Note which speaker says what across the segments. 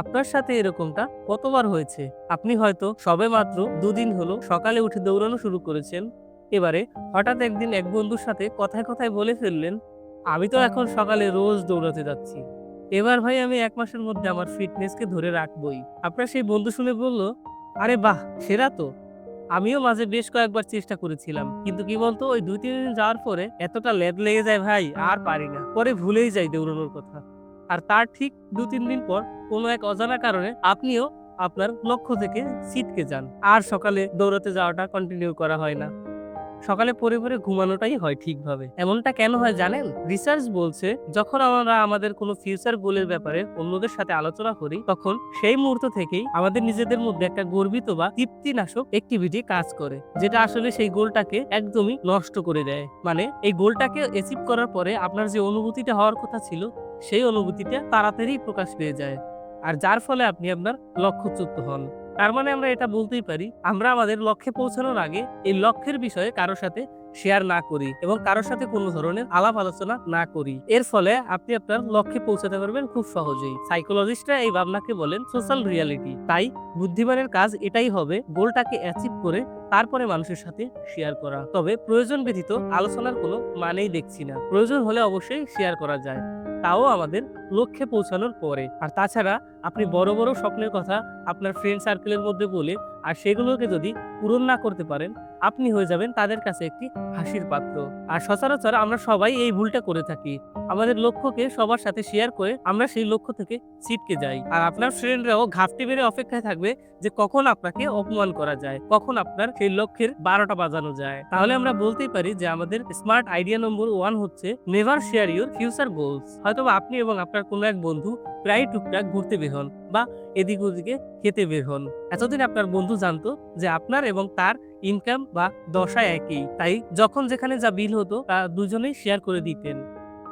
Speaker 1: আপনার সাথে এরকমটা কতবার হয়েছে? আপনি হয়তো সবে মাত্র দুদিন হলো সকালে উঠে দৌড়ানো শুরু করেছেন। এবারে হঠাৎ একদিন এক বন্ধুর সাথে কথায় কথায় বলে ফেললেন, আমি তো এখন সকালে রোজ দৌড়াতে যাচ্ছি। এবার ভাই আমি এক মাসের মধ্যে আমার ফিটনেসকে ধরে রাখবই। আপনার সেই বন্ধু শুনে বলল, আরে বাহ, সেরা তো। আমিও মাঝে বেশ কয়েকবার চেষ্টা করেছিলাম, কিন্তু কি বলতো, ওই দুই, তিন দিন যাওয়ার পরে এতটা লেদ লেগে যায় ভাই, আর পারি না। পরে ভুলেই যাই দৌড়ানোর কথা। আর তার ঠিক দু তিন দিন পর কোনো এক অজানা কারণে আপনিও আপনার লক্ষ্য থেকে ছিটকে যান। আর সকালে দৌড়াতে যাওয়াটা কন্টিনিউ করা হয় না। সকালে পরে পরে ঘুমানোটাই হয় ঠিকভাবে। এমনটা কেন হয় জানেন? রিসার্চ বলছে, যখন আমরা আমাদের কোনো ফিউচার গোলের ব্যাপারে অন্যদের সাথে আলোচনা করি, তখন সেই মুহূর্ত থেকেই আমাদের নিজেদের মধ্যে একটা গর্বিত বা তৃপ্তিনাশক অ্যাক্টিভিটি কাজ করে, যেটা আসলে সেই গোলটাকে একদমই নষ্ট করে দেয়। মানে এই গোলটাকে অ্যাচিভ করার পরে আপনার যে অনুভূতিটা হওয়ার কথা ছিল, সেই অনুভূতিটা তাড়াতাড়ি প্রকাশ পেয়ে যায়। আর যার ফলে আপনি আপনার লক্ষ্যচ্যুত হন। তার মানে আমরা এটা বলতেই পারি, আমরা আমাদের লক্ষ্যে পৌঁছানোর আগে এই লক্ষ্যের বিষয়ে কারোর সাথে শেয়ার না করি এবং কারোর সাথে কোনো ধরনের আলাপ আলোচনা না করি। এর ফলে আপনি আপনার লক্ষ্যে পৌঁছাতে পারবেন খুব সহজেই। সাইকোলজিস্টরা এই ভাবনাকে বলেন সোশ্যাল রিয়ালিটি তাই বুদ্ধিমানের কাজ এটাই হবে গোলটাকে অ্যাচিভ করে তারপরে মানুষের সাথে শেয়ার করা। তবে প্রয়োজন ব্যতীত আলোচনার কোনো মানেই দেখছি না। প্রয়োজন হলে অবশ্যই শেয়ার করা যায়। তাও আমাদের লক্ষ্যে পৌঁছানোর পরে। আর তাছাড়া আপনি বড় বড় স্বপ্নের কথা আপনার ফ্রেন্ড সার্কেলের মধ্যে বলে, আর সেগুলোকে যদি পূরণ না করতে পারেন, আপনি হয়ে যাবেন তাদের কাছে একটি হাসির পাত্র। আর সচরাচর আমরা সবাই এই ভুলটা করে থাকি। আমাদের লক্ষ্যকে সবার সাথে শেয়ার করে আমরা সেই লক্ষ্য থেকে ছিটকে যাই। আর আপনার ফ্রেন্ডরাও ঘাপটি বেড়ে অপেক্ষায় থাকবে যে কখন আপনাকে অপমান করা যায়, কখন আপনার সেই লক্ষ্যের বারোটা বাজানো যায়। তাহলে আমরা বলতেই পারি যে আমাদের স্মার্ট আইডিয়া নম্বর ওয়ান হচ্ছে never share your future goals হয়তো আপনি এবং আপনার কোনো এক বন্ধু প্রায় টুকটাক ঘুরতে বের হন বা এদিক ওদিকে খেতে বের হন। এতদিন আপনার বন্ধু জানতো যে আপনার এবং তার ইনকাম বা দশা একই। তাই যখন যেখানে যা বিল হতো, তা দুজনেই শেয়ার করে দিতেন।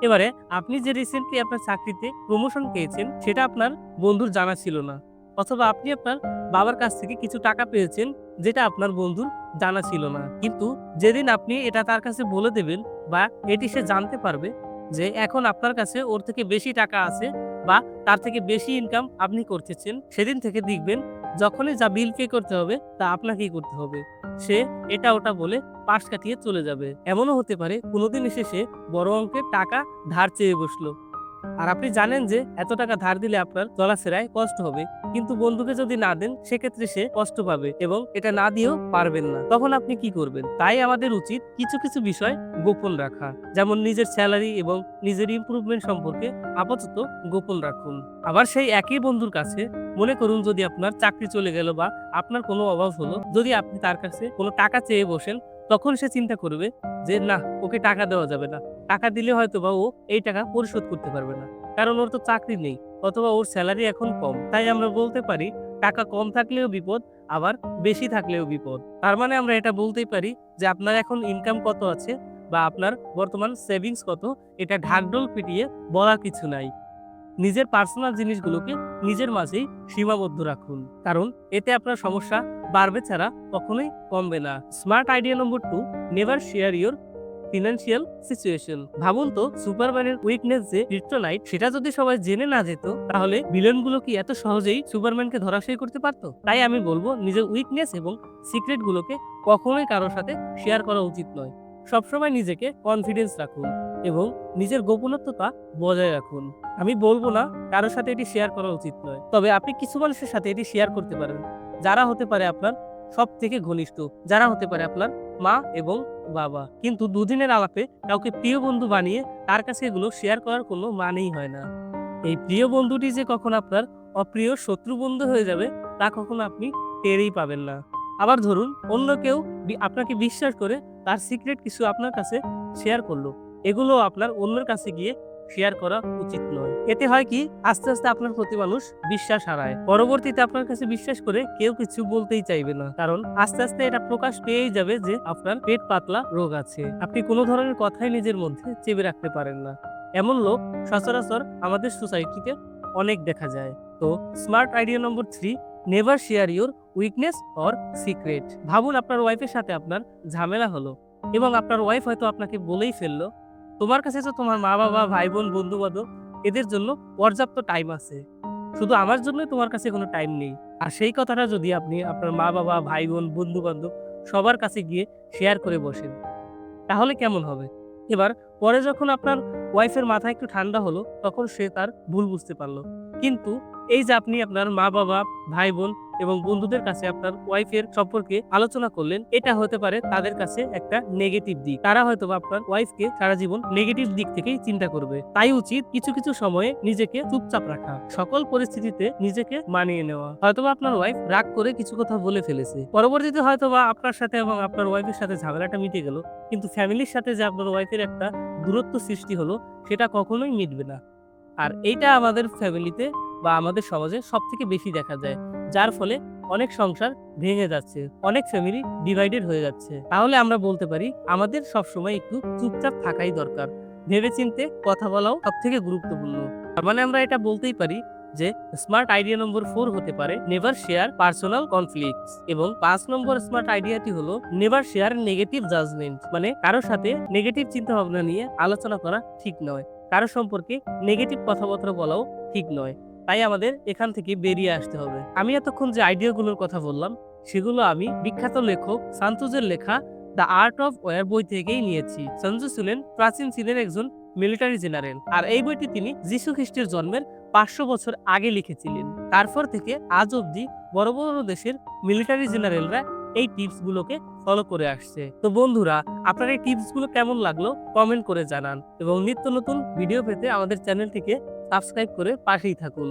Speaker 1: এবারে আপনি যে রিসেন্টলি আপনার চাকরিতে প্রমোশন পেয়েছেন, সেটা আপনার বন্ধুর জানা ছিল না। অথবা আপনি আপনার বাবার কাছ থেকে কিছু টাকা পেয়েছেন, যেটা আপনার বন্ধুর জানা ছিল না। কিন্তু যেদিন আপনি এটা তার কাছে বলে দেবেন বা এটি সে জানতে পারবে যে এখন আপনার কাছে ওর থেকে বেশি টাকা আছে বা তার থেকে বেশি ইনকাম আপনি করতেছেন, সেদিন থেকে দেখবেন যখনই যা বিল পে করতে হবে, তা আপনাকেই করতে হবে। সে এটা ওটা বলে পাশ কাটিয়ে চলে যাবে। এমনও হতে পারে কোনোদিন এসে সে বড় অঙ্কের টাকা ধার চেয়ে বসল। আর আপনি জানেন যে এত টাকা ধার দিলে আপনার চলাফেরায় কষ্ট হবে। কিন্তু বন্ধুকে যদি না দেন, সেক্ষেত্রে সে কষ্ট পাবে এবং এটা না দিয়েও পারবেন না। তখন আপনি কি করবেন? তাই আমাদের উচিত কিছু কিছু বিষয় গোপন রাখা। যেমন নিজের স্যালারি এবং নিজের ইমপ্রুভমেন্ট সম্পর্কে আপাতত গোপন রাখুন। আবার সেই একই বন্ধুর কাছে মনে করুন যদি আপনার চাকরি চলে গেল বা আপনার কোনো অভাব হলো, যদি আপনি তার কাছে কোনো টাকা চেয়ে বসেন তখন সে চিন্তা করবে যে, না, ওকে টাকা দেওয়া যাবে না। টাকা দিলে হয়তো বা ও এই টাকা পরিশোধ করতে পারবে না। কারণ ওর তো চাকরি নেই, অথবা ওর স্যালারি এখন কম। তাই আমরা বলতে পারি, টাকা কম থাকলেও বিপদ, আবার বেশি থাকলেও বিপদ। তার মানে আমরা এটা বলতেই পারি যে, আপনার এখন ইনকাম কত আছে বা আপনার বর্তমান সেভিংস কত, এটা ঢাকঢোল পিটিয়ে বলার কিছু নাই। নিজের পার্সোনাল জিনিসগুলোকে নিজের মাঝেই সীমাবদ্ধ রাখুন। কারণ এতে আপনার সমস্যা বাড়বে ছাড়া কখনোই কমবে না। Smart idea number two never share your financial situation ভাবুন তো সুপারম্যানের উইকনেস যে ক্রিপ্টোনাইট সেটা যদি সবাই জেনে না যেত, তাহলে ভিলেনগুলো কি এত সহজেই সুপারম্যানকে ধরাশায়ী করতে পারতো? তাই আমি বলব, নিজের উইকনেস এবং সিক্রেট গুলোকে কখনোই কারোর সাথে শেয়ার করা উচিত নয়। সবসময় নিজেকে কনফিডেন্স রাখুন। এবং নিজের গোপনীয়তা বজায় রাখুন। আমি বলব না কারোর সাথে এটি শেয়ার করা উচিত নয়। তবে আপনি কিছু মানুষের সাথে এটি শেয়ার করতে পারেন। যারা হতে পারে আপনার সব থেকে ঘনিষ্ঠ, যারা হতে পারে আপনার মা এবং বাবা। কিন্তু দুদিনের আলাপে কাউকে প্রিয় বন্ধু বানিয়ে তার কাছে এগুলো শেয়ার করার কোনো মানেই হয় না। এই প্রিয় বন্ধুটি যে কখন আপনার অপ্রিয় শত্রু বন্ধু হয়ে যাবে, তা কখনো আপনি টেরই পাবেন না। আবার ধরুন, অন্য কেউ আপনাকে বিশ্বাস করে তার সিক্রেট কিছু আপনার কাছে শেয়ার করল। এগুলো আপনার অন্যের কাছে গিয়ে শেয়ার করা উচিত নয়। এতে হয় কি? আস্তে আস্তে আপনার প্রতি মানুষ বিশ্বাস হারায়। পরবর্তীতে আপনার কাছে বিশ্বাস করে কেউ কিছু বলতেই চাইবে না। কারণ আস্তে আস্তে এটা প্রকাশ পেয়েই যাবে যে আপনার পেট পাতলা রোগ আছে। আপনি কোনো ধরনের কথাই নিজের মধ্যে চেপে রাখতে পারেন না। এমন লোক সচরাচর আমাদের সোসাইটিতে অনেক দেখা যায়। তো smart idea number three, never share your weakness or secret. ভাবুন আপনার ওয়াইফের সাথে আপনার ঝামেলা হলো এবং আপনার ওয়াইফ হয়তো আপনাকে বলেই ফেলল তোমার কাছে তো তোমার মা বাবা ভাই বোন বন্ধু বান্ধব এদের জন্য পর্যাপ্ত টাইম আছে। শুধু আমার জন্যই তোমার কাছে কোনো টাইম নেই। আর সেই কথাটা যদি আপনি আপনার মা বাবা ভাই বোন বন্ধু বান্ধব সবার কাছে গিয়ে শেয়ার করে বসেন তাহলে কেমন হবে? এবার পরে যখন আপনার ওয়াইফের মাথা একটু ঠান্ডা হলো তখন সে তার ভুল বুঝতে পারল। কিন্তু এই যে আপনি আপনার মা বাবা ভাই বোন এবং বন্ধুদের কাছে আপনার ওয়াইফের সম্পর্কে আলোচনা করলেন, এটা হতে পারে তাদের কাছে একটা নেগেটিভ দিক। তারা হয়তো আপনার ওয়াইফকে সারা জীবন নেগেটিভ দিক থেকেই চিন্তা করবে। তাই উচিত কিছু কিছু সময়ে নিজেকে চুপচাপ রাখা, সকল পরিস্থিতিতে নিজেকে মানিয়ে নেওয়া। হয়তোবা আপনার ওয়াইফ রাগ করে কিছু কথা বলে ফেলেছে। পরবর্তীতে হয়তোবা আপনার সাথে এবং আপনার ওয়াইফের সাথে ঝামেলাটা মিটে গেল, কিন্তু ফ্যামিলির সাথে যে আপনার ওয়াইফের একটা দূরত্ব সৃষ্টি হলো, সেটা কখনোই মিটবে না। আর এইটা আমাদের ফ্যামিলিতে বা আমাদের সমাজে সব থেকে বেশি দেখা যায়। যার ফলে অনেক সংসার ভেঙে যাচ্ছে, অনেক ফ্যামিলি ডিভাইডেড হয়ে যাচ্ছে। তাহলে আমরা বলতে পারি, আমাদের সবসময় একটু চুপচাপ থাকাই দরকার। ভেবেচিন্তে কথা বলাও সব থেকে গুরুত্বপূর্ণ। তার মানে আমরা এটা বলতেই পারি যে স্মার্ট আইডিয়া নম্বর ফোর হতে পারে নেভার শেয়ার পার্সোনাল কনফ্লিক্টস এবং পাঁচ নম্বর স্মার্ট আইডিয়াটি হলো নেভার শেয়ার নেগেটিভ জাজমেন্ট মানে কারোর সাথে নেগেটিভ চিন্তা ভাবনা নিয়ে আলোচনা করা ঠিক নয়। কারও সম্পর্কে নেগেটিভ কথাবার্তা বলাও ঠিক নয়। তাই আমাদের এখান থেকে বেরিয়ে আসতে হবে। আমি এতক্ষণ যে আইডিয়াগুলোর কথা বললাম, সেগুলো আমি বিখ্যাত লেখক সান্তোজের লেখা দ্য আর্ট অফ ওয়ার বই থেকেই নিয়েছি। সঞ্জু ছিলেন প্রাচীন চীনের একজন মিলিটারি জেনারেল। আর এই বইটি তিনি যীশু খ্রিস্টের জন্মের পাঁচশো বছর আগে লিখেছিলেন। তারপর থেকে আজ অবধি বড় বড় দেশের মিলিটারি জেনারেলরা এই টিপস গুলোকে ফলো করে আসছে। তো বন্ধুরা, আপনার এই টিপসগুলো কেমন লাগল কমেন্ট করে জানান এবং নিত্য নতুন ভিডিও পেতে আমাদের চ্যানেলটিকে সাবস্ক্রাইব করে পাশেই থাকুন।